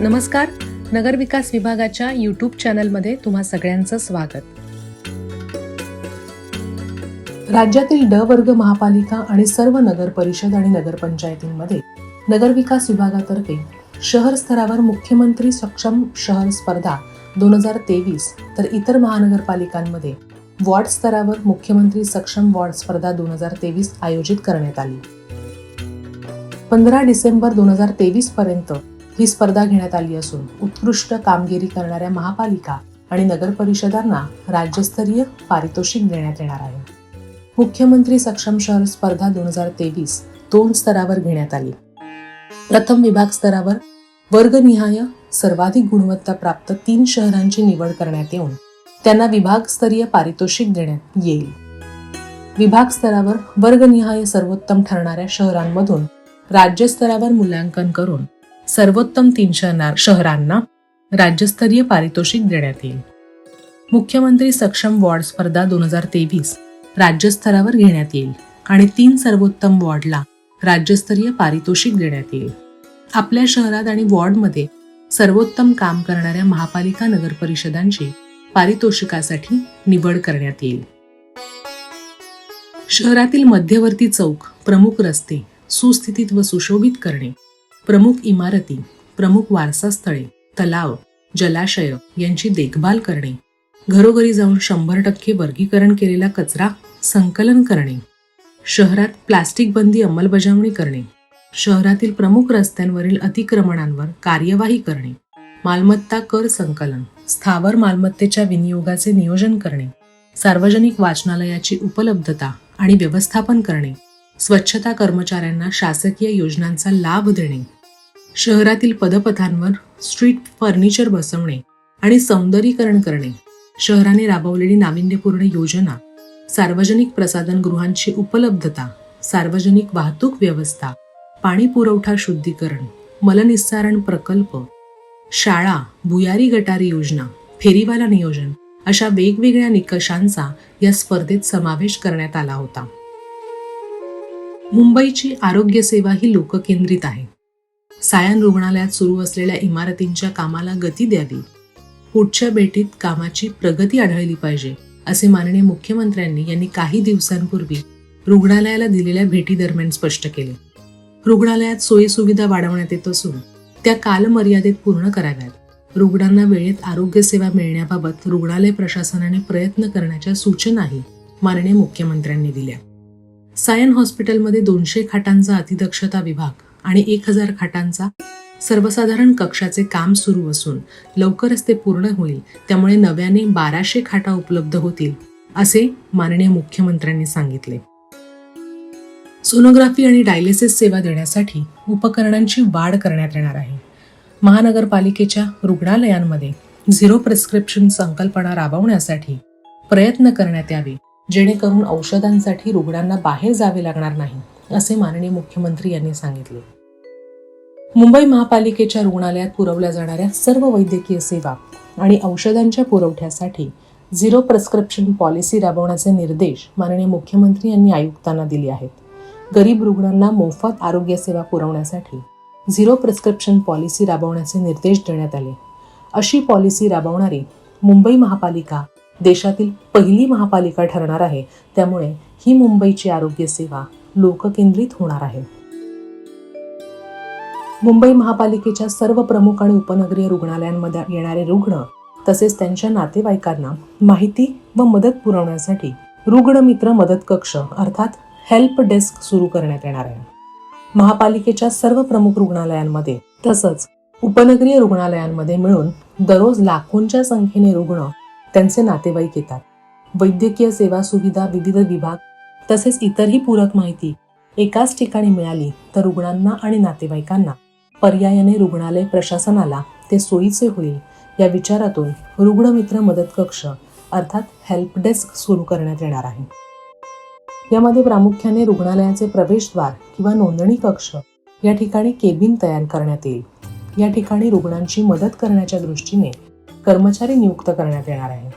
नमस्कार. नगरविकास विभागाच्या यूट्यूब चॅनलमध्ये तुम्हा सगळ्यांचं स्वागत. राज्यातील ड वर्ग महापालिका आणि सर्व नगर परिषद आणि नगरपंचायतींमध्ये नगरविकास विभागातर्फे शहर स्तरावर मुख्यमंत्री सक्षम शहर स्पर्धा दोन हजार तेवीस तर इतर महानगरपालिकांमध्ये वॉर्ड स्तरावर मुख्यमंत्री सक्षम वॉर्ड स्पर्धा दोन हजार तेवीस आयोजित करण्यात आली. पंधरा डिसेंबर दोन हजार तेवीस पर्यंत ही स्पर्धा घेण्यात आली असून उत्कृष्ट कामगिरी करणाऱ्या महापालिका आणि नगर परिषदांना राज्यस्तरीय पारितोषिक देण्यात येणार आहे. मुख्यमंत्री सक्षम शहर स्पर्धा दोन हजार तेवीस दोन स्तरावर घेण्यात आली. प्रथम विभाग स्तरावर वर्गनिहाय सर्वाधिक गुणवत्ता प्राप्त तीन शहरांची निवड करण्यात येऊन त्यांना विभागस्तरीय पारितोषिक देण्यात येईल. विभाग स्तरावर वर्गनिहाय सर्वोत्तम ठरणाऱ्या शहरांमधून राज्यस्तरावर मूल्यांकन करून सर्वोत्तम तीन शहरांना राज्यस्तरीय पारितोषिक देण्यात येईल. मुख्यमंत्री सक्षम वॉर्ड स्पर्धा दोन हजार तेवीस राज्यस्तरावर घेण्यात येईल आणि तीन सर्वोत्तम वॉर्डला राज्यस्तरीय पारितोषिक देण्यात येईल. आपल्या शहरात आणि वॉर्डमध्ये सर्वोत्तम काम करणाऱ्या महापालिका नगर परिषदांची पारितोषिकासाठी निवड करण्यात येईल. शहरातील मध्यवर्ती चौक प्रमुख रस्ते सुस्थितीत व सुशोभित करणे. प्रमुख इमारती प्रमुख वारसास्थळे तलाव जलाशय यांची देखभाल करणे. घरोघरी जाऊन शंभर टक्के वर्गीकरण केलेला कचरा संकलन करणे. शहरात प्लास्टिक बंदी अंमलबजावणी करणे. शहरातील प्रमुख रस्त्यांवरील अतिक्रमणांवर कार्यवाही करणे. मालमत्ता कर संकलन स्थावर मालमत्तेच्या विनियोगाचे नियोजन करणे. सार्वजनिक वाचनालयाची उपलब्धता आणि व्यवस्थापन करणे. स्वच्छता कर्मचाऱ्यांना शासकीय योजनांचा लाभ देणे शहरातील पदपथांवर स्ट्रीट फर्निचर बसवणे आणि सौंदर्यीकरण करणे शहराने राबवलेली नाविन्यपूर्ण योजना सार्वजनिक प्रसाधनगृहांची उपलब्धता सार्वजनिक वाहतूक व्यवस्था पाणी पुरवठा शुद्धीकरण मलनिस्सारण प्रकल्प शाळा भुयारी गटारी योजना फेरीवाला नियोजन अशा वेगवेगळ्या निकषांचा या स्पर्धेत समावेश करण्यात आला होता. मुंबईची आरोग्य सेवा ही लोककेंद्रित आहे. सायन रुग्णालयात सुरू असलेल्या इमारतींच्या कामाला गती द्यावी. पुढच्या भेटीत कामाची प्रगती आढळली पाहिजे असे माननीय मुख्यमंत्र्यांनी यांनी काही दिवसांपूर्वी रुग्णालयाला दिलेल्या भेटी दरम्यान स्पष्ट केले. रुग्णालयात सोयीसुविधा वाढवण्यात येत असून त्या कालमर्यादेत पूर्ण कराव्यात. रुग्णांना वेळेत आरोग्यसेवा मिळण्याबाबत रुग्णालय प्रशासनाने प्रयत्न करण्याच्या सूचनाही माननीय मुख्यमंत्र्यांनी दिल्या. सायन हॉस्पिटलमध्ये दोनशे खाटांचा अतिदक्षता विभाग आणि एक हजार खाटांचा सर्वसाधारण कक्षाचे काम सुरू असून लवकरच ते पूर्ण होईल त्यामुळे नव्याने बाराशे खाटा उपलब्ध होतील असे माननीय मुख्यमंत्र्यांनी सांगितले. सोनोग्राफी आणि डायलिसिस सेवा देण्यासाठी उपकरणांची वाढ करण्यात येणार आहे. महानगरपालिकेच्या रुग्णालयांमध्ये झिरो प्रिस्क्रिप्शन संकल्पना राबवण्यासाठी प्रयत्न करण्यात यावे जेणेकरून औषधांसाठी रुग्णांना बाहेर जावे लागणार नाही असे माननीय मुख्यमंत्री यांनी सांगितले. मुंबई महापालिकेच्या रुग्णालयात पुरवल्या जाणाऱ्या सर्व वैद्यकीय सेवा आणि औषधांच्या पुरवठ्यासाठी झिरो प्रिस्क्रिप्शन पॉलिसी राबवण्याचे निर्देश माननीय मुख्यमंत्री यांनी आयुक्तांना दिले आहेत. गरीब रुग्णांना मोफत आरोग्य सेवा पुरवण्यासाठी झिरो प्रिस्क्रिप्शन पॉलिसी राबवण्याचे निर्देश देण्यात आले. अशी पॉलिसी राबवणारी मुंबई महापालिका देशातील पहिली महापालिका ठरणार आहे. त्यामुळे ही मुंबईची आरोग्य सेवा लोककेंद्रित होणार आहे. मुंबई महापालिकेच्या सर्व प्रमुख आणि उपनगरीय रुग्णालयांमध्ये येणारे रुग्ण तसेच त्यांच्या नातेवाईकांना माहिती व मदत पुरवण्यासाठी रुग्णमित्र मदत कक्ष अर्थात हेल्प डेस्क सुरू करण्यात येणार आहे. महापालिकेच्या सर्व प्रमुख रुग्णालयांमध्ये तसंच उपनगरीय रुग्णालयांमध्ये मिळून दररोज लाखोंच्या संख्येने रुग्ण त्यांचे नातेवाईक येतात. वैद्यकीय सेवा सुविधा विविध विभाग तसेच इतरही पूरक माहिती एकाच ठिकाणी मिळाली तर रुग्णांना आणि नातेवाईकांना पर्यायाने रुग्णालय प्रशासनाला ते सोयीचे होईल या विचारातून रुग्णमित्र मदत कक्ष अर्थात हेल्प डेस्क सुरू करण्यात येणार आहे. यामध्ये प्रामुख्याने रुग्णालयाचे प्रवेशद्वार किंवा नोंदणी कक्ष या ठिकाणी केबिन तयार करण्यात येईल. या ठिकाणी रुग्णांची मदत करण्याच्या दृष्टीने कर्मचारी नियुक्त करण्यात येणार आहे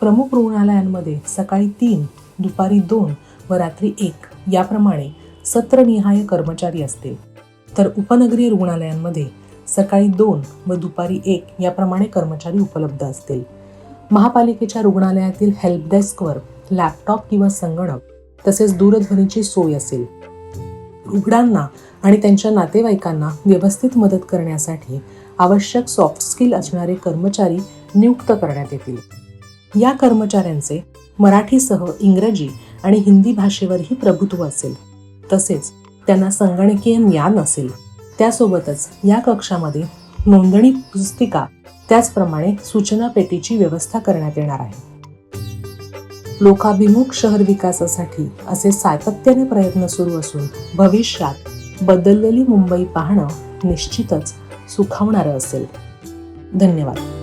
प्रमुख रुग्णालयांमध्ये सकाळी तीन दुपारी दोन व रात्री एक याप्रमाणे सत्रनिहाय कर्मचारी असतील. तर उपनगरीय रुग्णालयांमध्ये सकाळी दोन व दुपारी एक याप्रमाणे कर्मचारी उपलब्ध असतील. महापालिकेच्या रुग्णालयातील हेल्प डेस्कवर लॅपटॉप किंवा संगणक तसेच दूरध्वनीची सोय असेल. रुग्णांना आणि त्यांच्या नातेवाईकांना व्यवस्थित मदत करण्यासाठी आवश्यक सॉफ्ट स्किल असणारे कर्मचारी नियुक्त करण्यात येतील. या कर्मचाऱ्यांचे मराठीसह इंग्रजी आणि हिंदी भाषेवरही प्रभुत्व असेल. तसेच त्यांना संगणकीय ज्ञान असेल. त्यासोबतच या कक्षामध्ये नोंदणी पुस्तिका त्याचप्रमाणे सूचना पेटीची व्यवस्था करण्यात येणार आहे. लोकाभिमुख शहर विकासासाठी असे सातत्याने प्रयत्न सुरू असून भविष्यात बदललेली मुंबई पाहणं निश्चितच सुखावणारं असेल. धन्यवाद.